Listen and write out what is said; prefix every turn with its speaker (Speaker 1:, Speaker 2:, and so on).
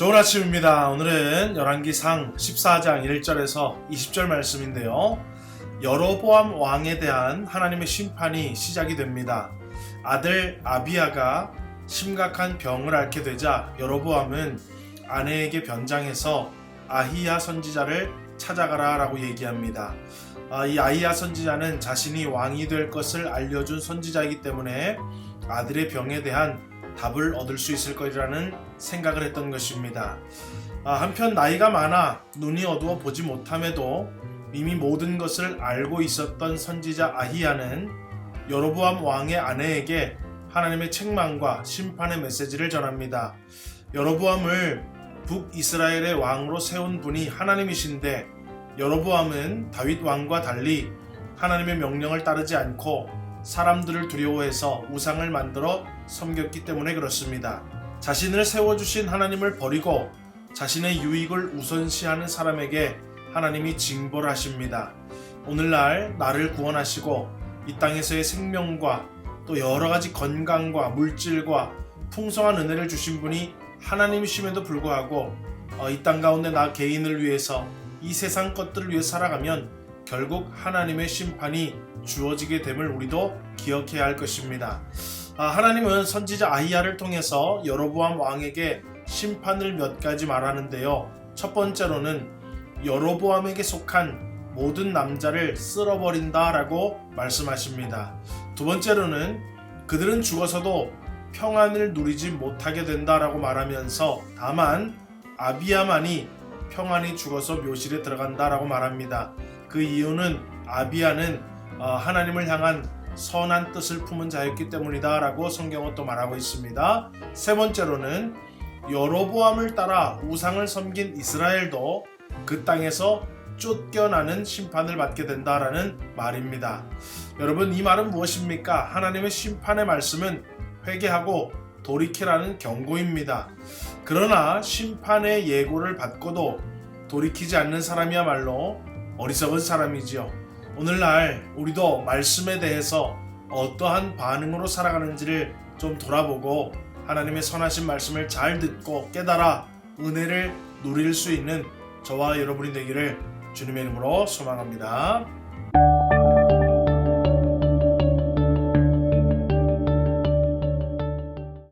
Speaker 1: 좋은 아침입니다. 오늘은 열왕기상 14장 1절에서 20절 말씀인데요. 여로보암 왕에 대한 하나님의 심판이 시작이 됩니다. 아들 아비아가 심각한 병을 앓게 되자 여로보암은 아내에게 변장해서 아히야 선지자를 찾아가라라고 얘기합니다. 아, 이 아히야 선지자는 자신이 왕이 될 것을 알려준 선지자이기 때문에 아들의 병에 대한 답을 얻을 수 있을 것이라는 생각을 했던 것입니다. 아, 한편 나이가 많아 눈이 어두워 보지 못함에도 이미 모든 것을 알고 있었던 선지자 아히야는 여로보암 왕의 아내에게 하나님의 책망과 심판의 메시지를 전합니다. 여로보암을 북이스라엘의 왕으로 세운 분이 하나님이신데 여로보암은 다윗 왕과 달리 하나님의 명령을 따르지 않고 사람들을 두려워해서 우상을 만들어 섬겼기 때문에 그렇습니다. 자신을 세워주신 하나님을 버리고 자신의 유익을 우선시하는 사람에게 하나님이 징벌 하십니다. 오늘날 나를 구원하시고 이 땅에서의 생명과 또 여러 가지 건강과 물질과 풍성한 은혜를 주신 분이 하나님이심에도 불구하고 어, 이땅 가운데 나 개인을 위해서 이 세상 것들을 위해 살아가면 결국 하나님의 심판이 주어지게 됨을 우리도 기억해야 할 것입니다. 아, 하나님은 선지자 아히야를 통해서 여로보암 왕에게 심판을 몇 가지 말하는데요. 첫 번째로는 여로보암에게 속한 모든 남자를 쓸어버린다라고 말씀하십니다. 두 번째로는 그들은 죽어서도 평안을 누리지 못하게 된다라고 말하면서 다만 아비야만이 평안히 죽어서 묘실에 들어간다라고 말합니다. 그 이유는 아비야는 어, 하나님을 향한 선한 뜻을 품은 자였기 때문이다라고 성경은 또 말하고 있습니다. 세 번째로는 여로보암을 따라 우상을 섬긴 이스라엘도 그 땅에서 쫓겨나는 심판을 받게 된다라는 말입니다. 여러분 이 말은 무엇입니까? 하나님의 심판의 말씀은 회개하고 돌이키라는 경고입니다. 그러나 심판의 예고를 받고도 돌이키지 않는 사람이야말로 어리석은 사람이지요. 오늘날 우리도 말씀에 대해서 어떠한 반응으로 살아가는지를 좀 돌아보고 하나님의 선하신 말씀을 잘 듣고 깨달아 은혜를 누릴 수 있는 저와 여러분이 되기를 주님의 이름으로 소망합니다.